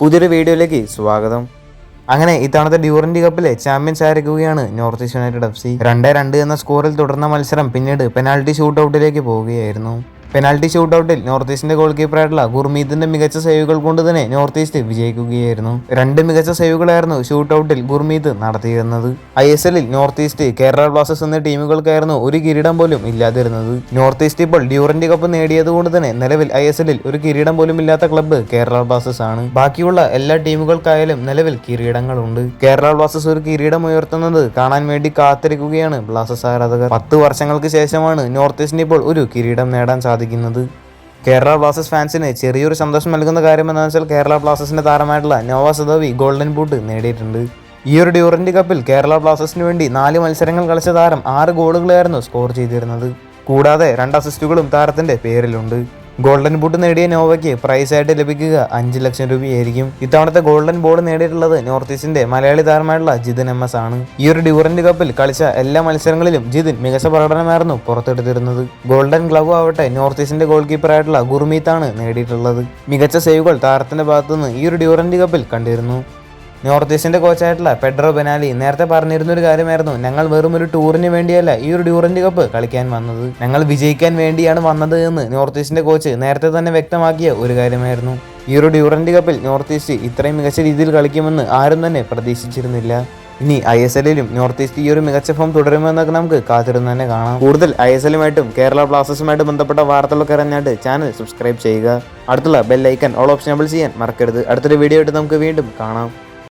പുതിയൊരു വീഡിയോയിലേക്ക് സ്വാഗതം. അങ്ങനെ ഇത്തവണത്തെ ഡ്യൂറന്റി കപ്പിലെ ചാമ്പ്യൻസ് ആയിരിക്കുകയാണ് north east united F C. രണ്ട് രണ്ട് എന്ന സ്കോറിൽ തുടർന്ന മത്സരം പിന്നീട് പെനാൾട്ടി ഷൂട്ട് ഔട്ടിലേക്ക് പോവുകയായിരുന്നു. പെനാൽറ്റി ഷൂട്ട് ഔട്ടിൽ നോർത്ത് ഈസ്റ്റിന്റെ ഗോൾ കീപ്പറായിട്ടുള്ള ഗുർമീതിന്റെ മികച്ച സേവുകൾ കൊണ്ട് തന്നെ നോർത്ത് ഈസ്റ്റ് വിജയിക്കുകയായിരുന്നു. രണ്ട് മികച്ച സേവുകളായിരുന്നു ഷൂട്ട് ഔട്ടിൽ ഗുർമീത് നടത്തിയിരുന്നത്. ഐ എസ് എല്ലിൽ നോർത്ത് ഈസ്റ്റ് കേരള ബ്ലാസ്റ്റേഴ്സ് എന്ന ടീമുകൾക്കായിരുന്നു ഒരു കിരീടം പോലും ഇല്ലാതിരുന്നത്. നോർത്ത് ഈസ്റ്റ് ഇപ്പോൾ ഡ്യൂറന്റ് കപ്പ് നേടിയത് കൊണ്ട് തന്നെ നിലവിൽ ഐ എസ് എല്ലിൽ ഒരു കിരീടം പോലും ഇല്ലാത്ത ക്ലബ്ബ് കേരള ബ്ലാസ്റ്റേഴ്സ് ആണ്. ബാക്കിയുള്ള എല്ലാ ടീമുകൾക്കായാലും നിലവിൽ കിരീടങ്ങളുണ്ട്. കേരള ബ്ലാസ്റ്റേഴ്സ് ഒരു കിരീടം ഉയർത്തുന്നത് കാണാൻ വേണ്ടി കാത്തിരിക്കുകയാണ് ബ്ലാസ്റ്റേഴ്സ് ആരാധകർ. പത്ത് വർഷങ്ങൾക്ക് ശേഷമാണ് നോർത്ത് ഈസ്റ്റിന് ഇപ്പോൾ ഒരു കിരീടം നേടാൻ സാധിക്കുന്നത്. കേരള ബ്ലാസ്റ്റേഴ്സ് ഫാൻസിന് ചെറിയൊരു സന്തോഷം നൽകുന്ന കാര്യം എന്താണെന്ന് വെച്ചാൽ കേരള ബ്ലാസ്റ്റേഴ്സിന്റെ താരമായിട്ടുള്ള നോവ സദവി ഗോൾഡൻ ബൂട്ട് നേടിയിട്ടുണ്ട്. ഈ ഒരു ഡ്യൂറന്റ് കപ്പിൽ കേരള ബ്ലാസ്റ്റേഴ്സിന് വേണ്ടി നാല് മത്സരങ്ങൾ കളിച്ച താരം ആറ് ഗോളുകളായിരുന്നു സ്കോർ ചെയ്തിരുന്നത്. കൂടാതെ രണ്ട് അസിസ്റ്റുകളും താരത്തിന്റെ പേരിലുണ്ട്. ഗോൾഡൻ ബൂട്ട് നേടിയ നോവയ്ക്ക് പ്രൈസ് ആയിട്ട് ലഭിക്കുക അഞ്ച് ലക്ഷം രൂപയായിരിക്കും. ഇത്തവണത്തെ ഗോൾഡൻ ബോൾ നേടിയിട്ടുള്ളത് നോർത്ത് ഈസ്റ്റിന്റെ മലയാളി താരമായിട്ടുള്ള ജിതിൻ എം എസ് ആണ്. ഈ ഒരു ഡ്യൂറന്റ് കപ്പിൽ കളിച്ച എല്ലാ മത്സരങ്ങളിലും ജിതിൻ മികച്ച പ്രകടനമായിരുന്നു പുറത്തെടുത്തിരുന്നത്. ഗോൾഡൻ ഗ്ലവ് ആവട്ടെ നോർത്ത് ഈസ്റ്റിന്റെ ഗോൾ കീപ്പറായിട്ടുള്ള ഗുർമീത്താണ് നേടിയിട്ടുള്ളത്. മികച്ച സേവുകൾ താരത്തിന്റെ ഭാഗത്തുനിന്ന് ഈ ഒരു ഡ്യൂറന്റ് കപ്പിൽ കണ്ടിരുന്നു. നോർത്ത് ഈസ്റ്റിന്റെ കോച്ചായിട്ടുള്ള പെഡ്രോ ബെനാലി നേരത്തെ പറഞ്ഞിരുന്നൊരു കാര്യമായിരുന്നു. ഞങ്ങൾ വെറും ഒരു ടൂറിന് വേണ്ടിയല്ല ഈ ഒരു ഡ്യൂറന്റ് കപ്പ് കളിക്കാൻ വന്നത്. ഞങ്ങൾ വിജയിക്കാൻ വേണ്ടിയാണ് വന്നത് എന്ന് നോർത്ത് ഈസ്റ്റിന്റെ കോച്ച് നേരത്തെ തന്നെ വ്യക്തമാക്കിയ ഒരു കാര്യമായിരുന്നു. ഈ ഒരു ഡ്യൂറന്റ് കപ്പിൽ നോർത്ത് ഈസ്റ്റ് ഇത്രയും മികച്ച രീതിയിൽ കളിക്കുമെന്ന് ആരും തന്നെ പ്രതീക്ഷിച്ചിരുന്നില്ല. ഇനി ഐ എസ് എല്ലിലും നോർത്ത് ഈസ്റ്റ് ഈ ഒരു മികച്ച ഫോം തുടരുമെന്നൊക്കെ നമുക്ക് കാത്തിരുന്ന് തന്നെ കാണാം. കൂടുതൽ ഐ എസ് എല്ലുമായിട്ടും കേരള ബ്ലാസ്റ്റേഴ്സുമായിട്ട് ബന്ധപ്പെട്ട വാർത്തകളൊക്കെ അറിഞ്ഞാണ്ട് ചാനൽ സബ്സ്ക്രൈബ് ചെയ്യുക. അടുത്തുള്ള ബെൽ ഐക്കൺ ഓൾ ഓപ്ഷൻ ചെയ്യാൻ മറക്കരുത്. അടുത്തൊരു വീഡിയോ ആയിട്ട് നമുക്ക് വീണ്ടും കാണാം.